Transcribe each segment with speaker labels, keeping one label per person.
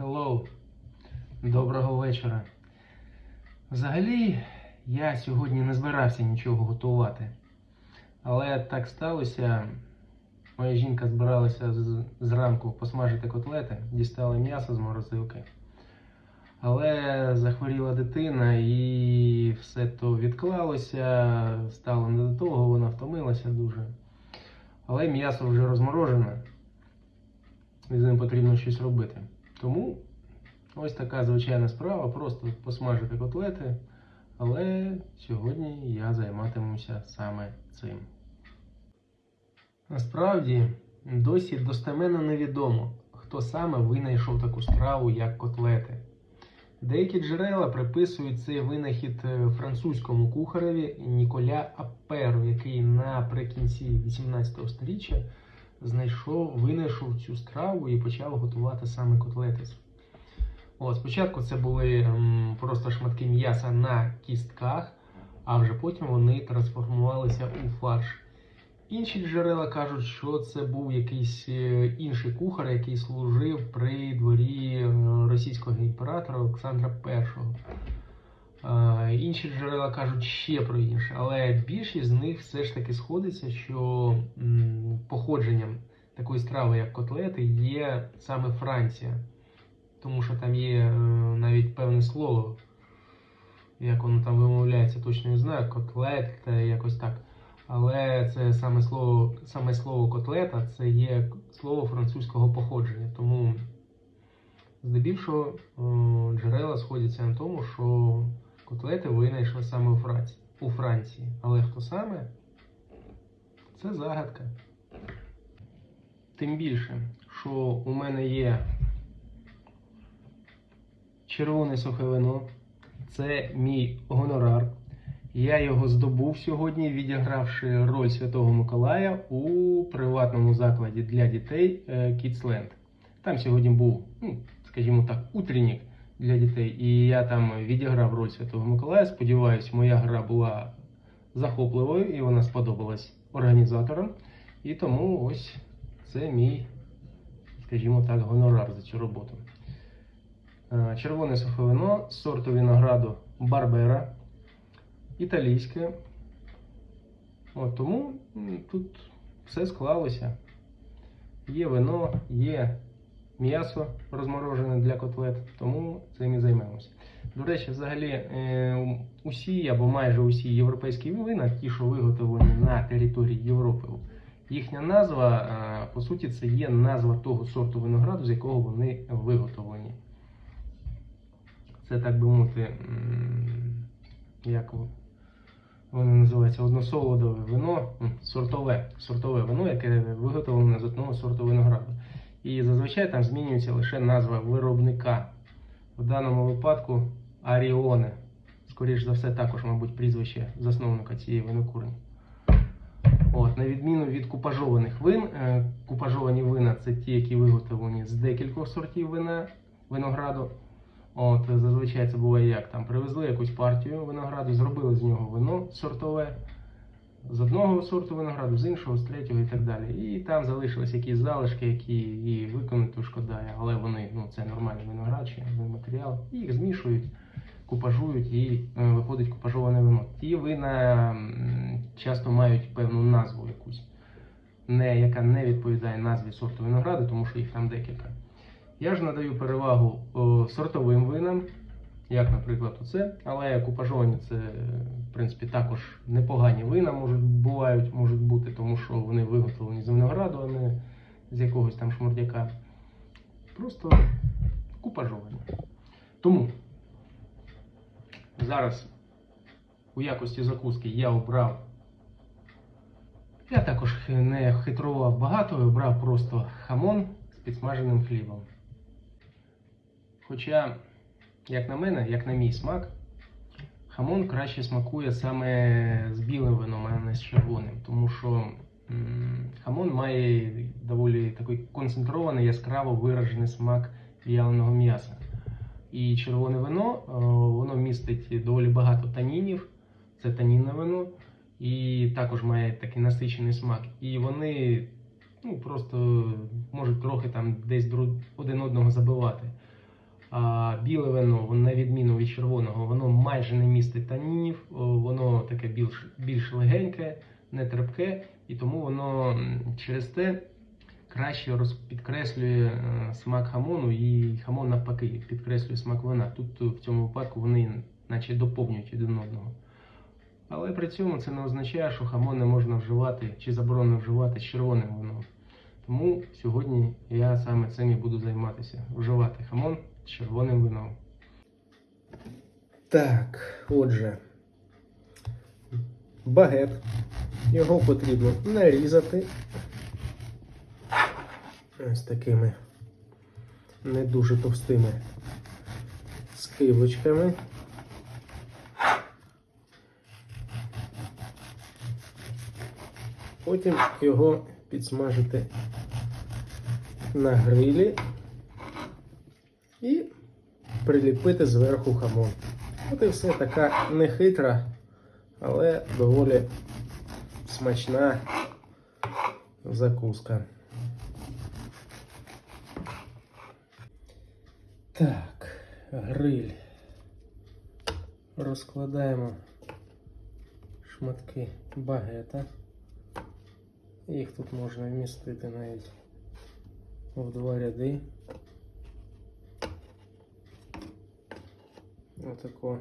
Speaker 1: Hello. Доброго вечора. Взагалі, я сьогодні не збирався нічого готувати. Але так сталося. Моя жінка збиралася зранку посмажити котлети, дістала м'ясо з морозилки. Але захворіла дитина і все то відклалося, стало не до того, вона втомилася дуже. Але м'ясо вже розморожене, і з ним потрібно щось робити. Тому ось така звичайна справа, просто посмажити котлети. Але сьогодні я займатимуся саме цим. Насправді, досі достеменно невідомо, хто саме винайшов таку страву, як котлети. Деякі джерела приписують цей винахід е, французькому кухареві Ніколя Аперу, який наприкінці 18 століття знайшов, винайшов цю страву і почав готувати саме котлети. От, спочатку це були ем, просто шматки м'яса на кістках, а вже потім вони трансформувалися у фарш. Інші джерела кажуть, що це був якийсь е, інший кухар, який служив при дворі е, російського імператора Олександра І. Інші джерела кажуть ще про інше, але більшість з них все ж таки сходиться, що походженням такої страви, як котлети, є саме Франція. Тому що там є е, навіть певне слово, як воно там вимовляється, точно не знаю, котлет, е, якось так. Але це саме слово, саме слово котлета це є слово французького походження. Тому здебільшого е, джерела сходяться на тому, що котлети винайшли саме у Франції. У Франції. Але хто саме? Це загадка. Тим більше, що у мене є червоне сухе вино, це мій гонорар. Я його здобув сьогодні, відігравши роль Святого Миколая у приватному закладі для дітей е, Kidsland. Там сьогодні був, ну, скажімо так, утренник для дітей, і я там відіграв роль Святого Миколая. Сподіваюсь, моя гра була захопливою і вона сподобалась організаторам. І тому ось це мій, скажімо так, гонорар за цю роботу. Е, Червоне сухе вино з сорту винограду Барбера італійське. От, тому тут все склалося. Є вино, є м'ясо розморожене для котлет, тому цим і займемося. До речі, взагалі, е, усі або майже усі європейські вина, ті, що виготовлені на території Європи, їхня назва, е, по суті, це є назва того сорту винограду, з якого вони виготовлені. Це так би мовити, як воно називається односолодове вино, сортове, сортове вино, яке виготовлене з одного сорту винограду. І зазвичай там змінюється лише назва виробника. В даному випадку Аріоне. Скоріше за все, також, мабуть, прізвище засновника цієї винокурні. От, на відміну від купажованих вин, е, купажовані вина це ті, які виготовлені з декількох сортів вина, винограду. От, зазвичай це буває як там привезли якусь партію винограду, зробили з нього вино сортове, з одного сорту винограду, з іншого, з третього і так далі. І там залишились якісь залишки, які і виконати шкода, але вони, ну це нормальний виноград, чи матеріал, і їх змішують, купажують і е, виходить купажоване вино. Ті вина часто мають певну назву якусь, не, яка не відповідає назві сорту винограду, тому що їх там декілька. Я ж надаю перевагу о, сортовим винам, як, наприклад, оце, але купажовані це, в принципі, також непогані вина можуть, бувають, можуть бути, тому що вони виготовлені з винограду, а не з якогось там шмурдяка. Просто купажовані. Тому зараз у якості закуски я обрав. Я також не хитрував багато, обрав просто хамон з підсмаженим хлібом. Хоча, як на мене, як на мій смак, хамон краще смакує саме з білим вином, а не з червоним. Тому що хамон має доволі такий концентрований, яскраво виражений смак в'яленого м'яса. І червоне вино, воно містить доволі багато танінів, це танінне вино, і також має такий насичений смак. І вони ну, просто можуть трохи там десь один одного забивати. Біле вино, на відміну від червоного, воно майже не містить танінів, воно таке більш, більш легеньке, не терпке, і тому воно через те краще підкреслює е, смак хамону, і хамон навпаки підкреслює смак вина. Тут е, в цьому випадку вони наче доповнюють один одного. Але при цьому це не означає, що хамон не можна вживати чи заборонено вживати з червоним вином. Тому сьогодні я саме цим і буду займатися. Вживати хамон червоним вином. Так, отже, багет. Його потрібно нарізати ось такими не дуже товстими скибочками. Потім його підсмажити на грилі приліпити зверху хамон. От і все така нехитра, але доволі смачна закуска. Так, гриль. Розкладаємо шматки багета. Їх тут можна вмістити навіть в два ряди. Отако.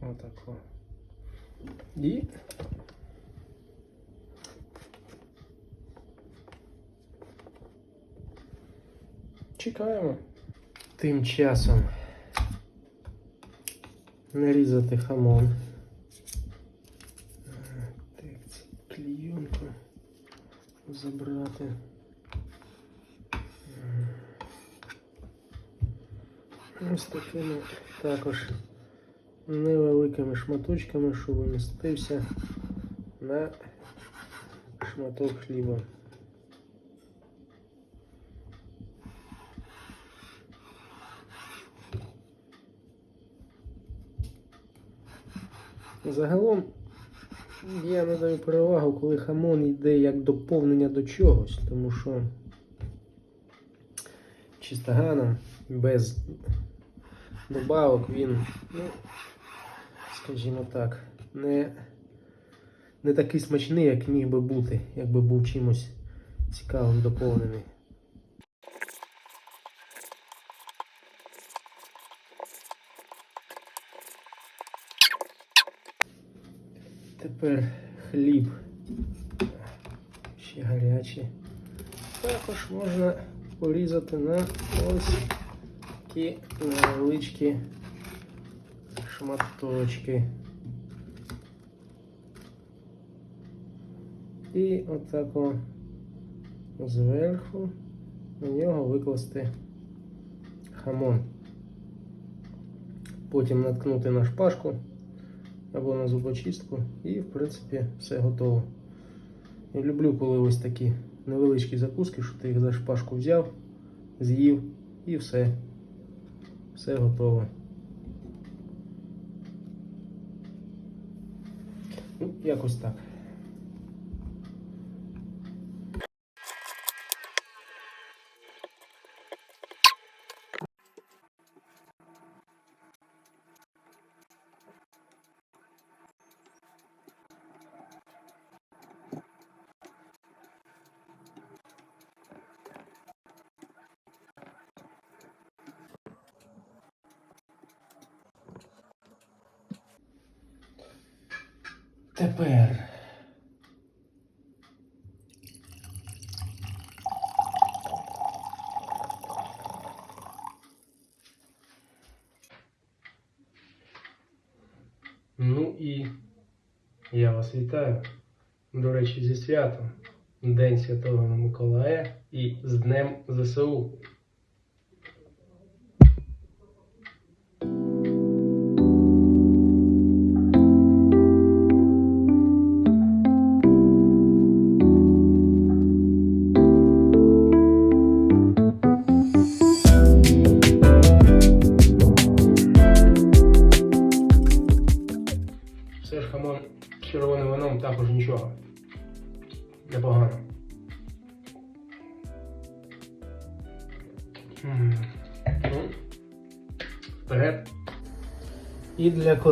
Speaker 1: Отако. І чекаємо. Тим часом нарізати хамон. Так, ці клійонку забрати. Ось такими також невеликими шматочками, щоб вмістився на шматок хліба. Загалом я надаю перевагу, коли хамон йде як доповнення до чогось, тому що чистоганом без добавок він, ну, скажімо так, не, не такий смачний, як міг би бути, якби був чимось цікавим доповнений. Тепер хліб ще гарячий. Також можна порізати на ось такі невеличкі шматочки. І отако зверху на нього викласти хамон. Потім наткнути на шпажку або на зубочистку і, в принципі, все готово. Я люблю, коли ось такі невеличкі закуски, що ти їх за шпажку взяв, з'їв і все. Все готово. Ну, якось так. Тепер. Ну і я вас вітаю. До речі, зі святом. День Святого Миколая і з Днем ЗСУ.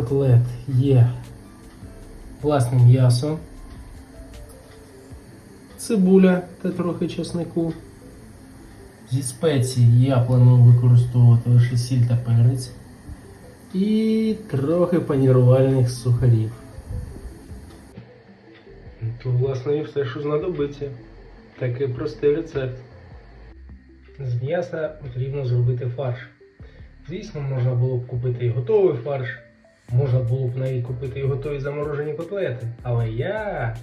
Speaker 1: Котлет є власне м'ясо, цибуля та трохи чеснику. Зі спецій я планую використовувати лише сіль та перець. І трохи панірувальних сухарів. То, власне, і все, що знадобиться. Такий простий рецепт. З м'яса потрібно зробити фарш. Звісно, можна було б купити і готовий фарш, можна було б навіть купити і готові заморожені котлети. Але я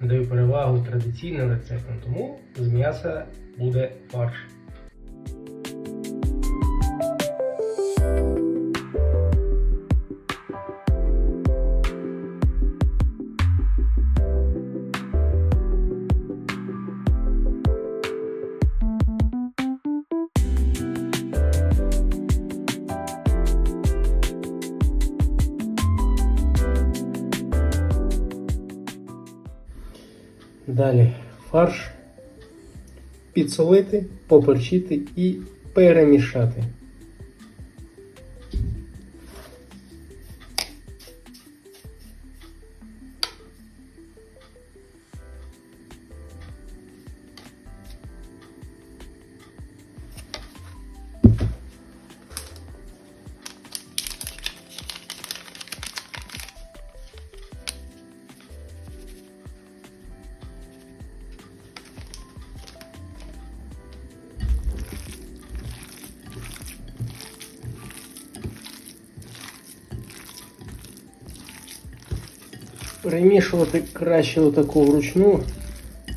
Speaker 1: даю перевагу традиційним рецептам, тому з м'яса буде фарш. Далі фарш підсолити, поперчити і перемішати. Перемішувати краще отаку вручну,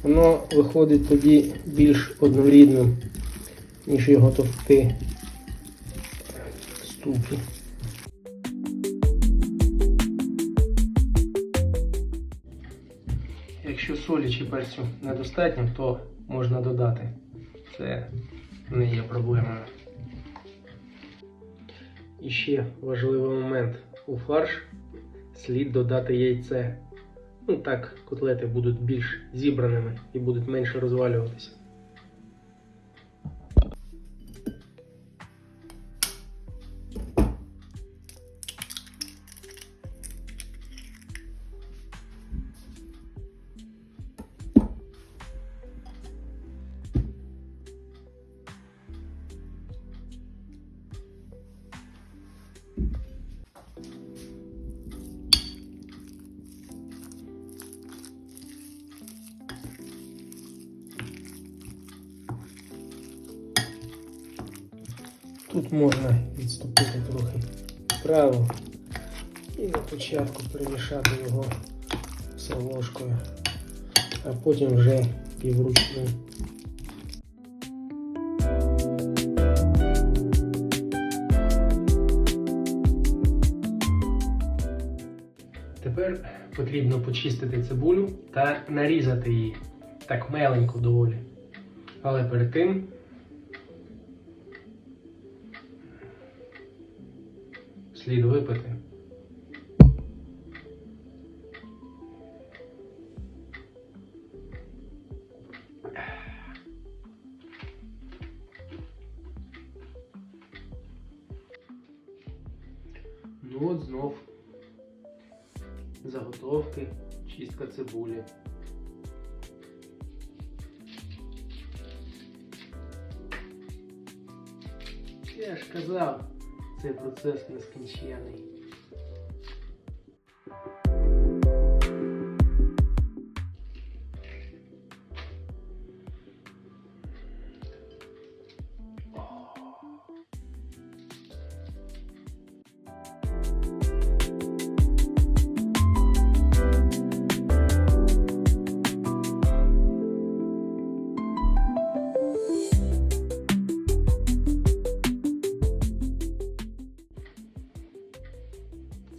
Speaker 1: воно виходить тоді більш однорідним, ніж його товкти ступі. Якщо солі чи перцю недостатньо, то можна додати. Це не є проблемою. І ще важливий момент. У фарш слід додати яйце. Ну так, котлети будуть більш зібраними і будуть менше розвалюватися. Вправо і на початку перемішати його все ложкою, а потім вже і вручну. Тепер потрібно почистити цибулю та нарізати її так меленько доволі. Але перед тим слід випити. Ну от знов заготовки, чистка цибулі. Я ж казав, цей процес нескінченний.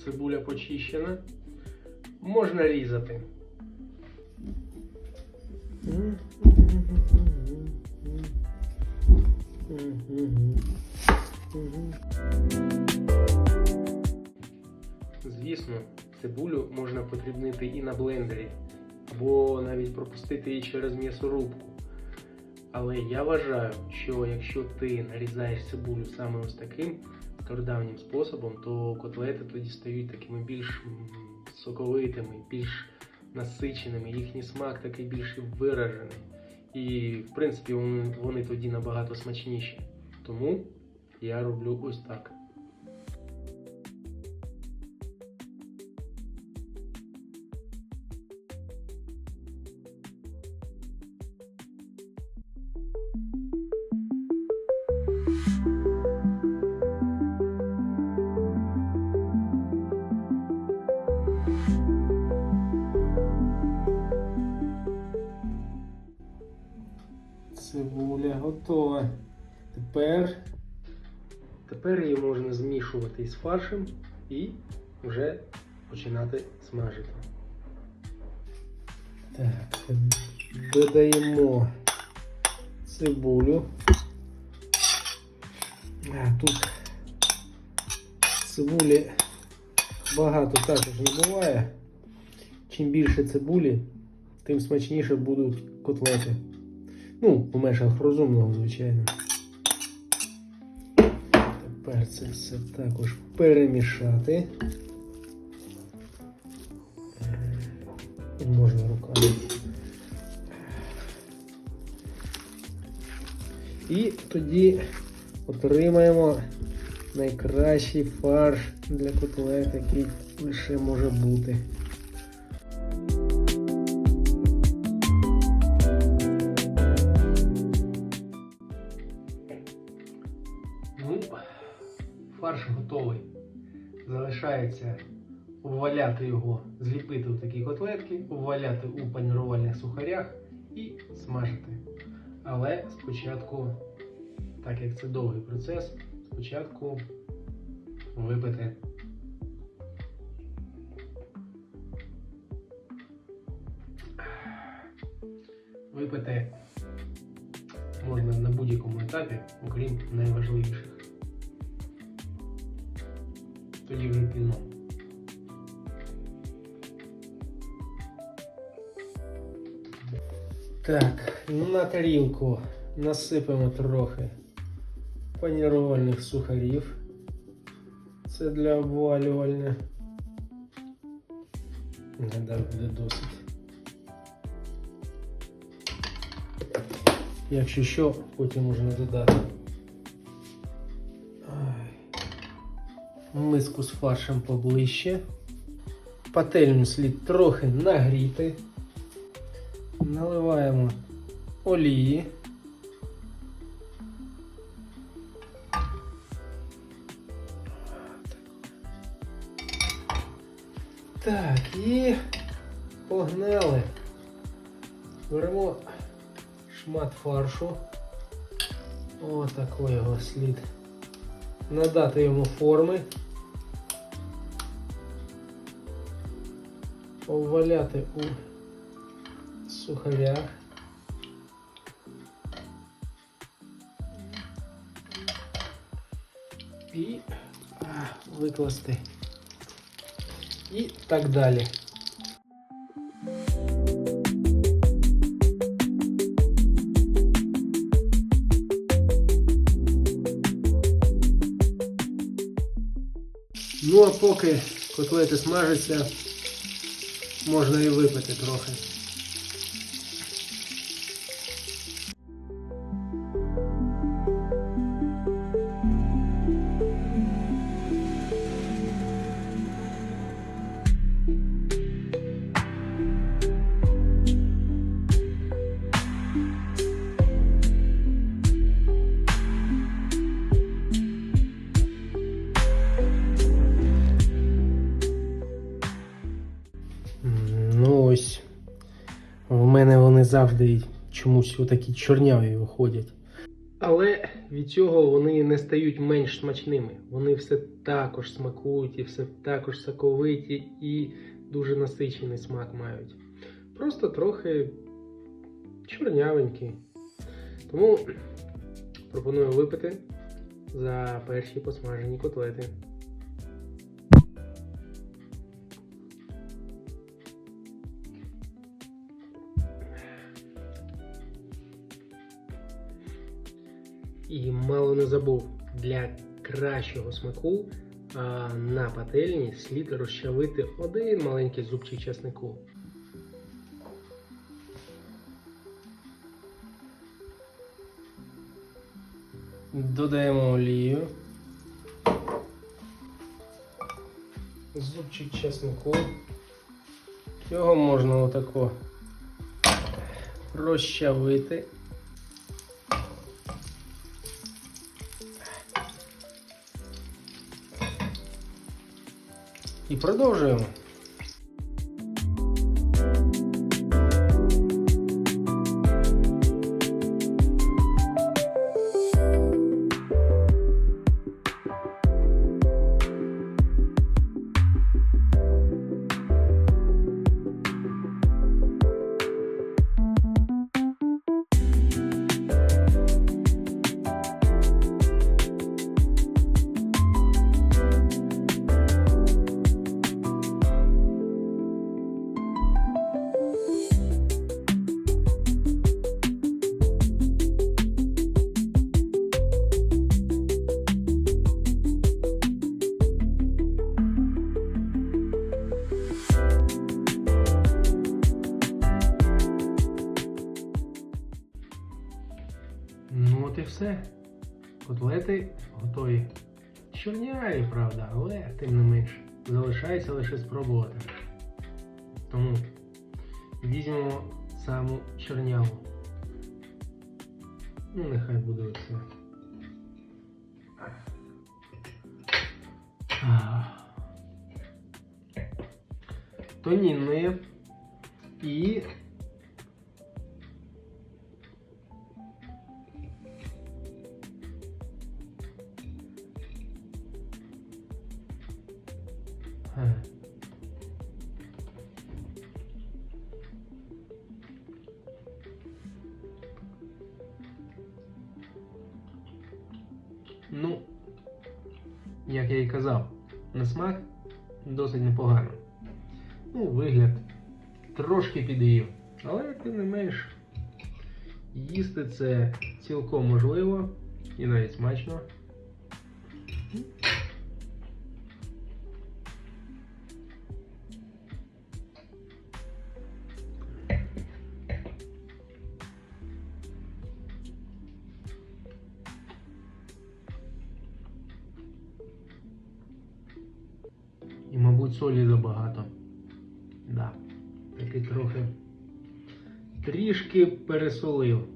Speaker 1: Цибуля почищена. Можна різати. Звісно, цибулю можна подрібнити і на блендері, або навіть пропустити її через м'ясорубку. Але я вважаю, що якщо ти нарізаєш цибулю саме ось таким стародавнім способом, то котлети тоді стають такими більш соковитими, більш насиченими, їхній смак такий більш виражений. І, в принципі, вони, вони тоді набагато смачніші. Тому я роблю ось так. Тепер її можна змішувати із фаршем і вже починати смажити. Так, додаємо цибулю. А, тут цибулі багато також не буває. Чим більше цибулі, тим смачніше будуть котлети. Ну, в межах розумного, звичайно. Тепер це все також перемішати. І можна руками. І тоді отримаємо найкращий фарш для котлет, який лише може бути. Фарш готовий. Залишається обваляти його, зліпити в такі котлетки, обваляти у панірувальних сухарях і смажити. Але спочатку, так як це довгий процес, спочатку випити. Випити можна на будь-якому етапі, окрім найважливіших. Тоді. Так, на тарілку насипемо трохи панірувальних сухарів. Це для обвалювання. Гадав, буде досить. Якщо що, потім можна додати. Миску з фаршем поближче. Пательню слід трохи нагріти. Наливаємо олії. Так, і погнали. Беремо шмат фаршу. О, його слід. Надати йому форми. Поваляти у сухарях. І викласти. І так далі. Ну а поки котлети смажаться, можна і випити трохи. Завжди чомусь такі чорняві виходять. Але від цього вони не стають менш смачними. Вони все також смакують і все також соковиті і дуже насичений смак мають. Просто трохи чорнявенькі. Тому пропоную випити за перші посмажені котлети. І мало не забув для кращого смаку на пательні слід розчавити один маленький зубчик чеснику. Додаємо олію. Зубчик чеснику. Його можна отако розчавити. І продовжуємо. Чорняві, правда, але тим не менш. Залишається лише спробувати. Тому візьмемо саму чорняву. Ну, нехай буде оце. Ах. Тонінне і трошки під'їв. Але тим не менш, їсти це цілком можливо і навіть смачно. І, мабуть, солі забагато. Трішки пересолив.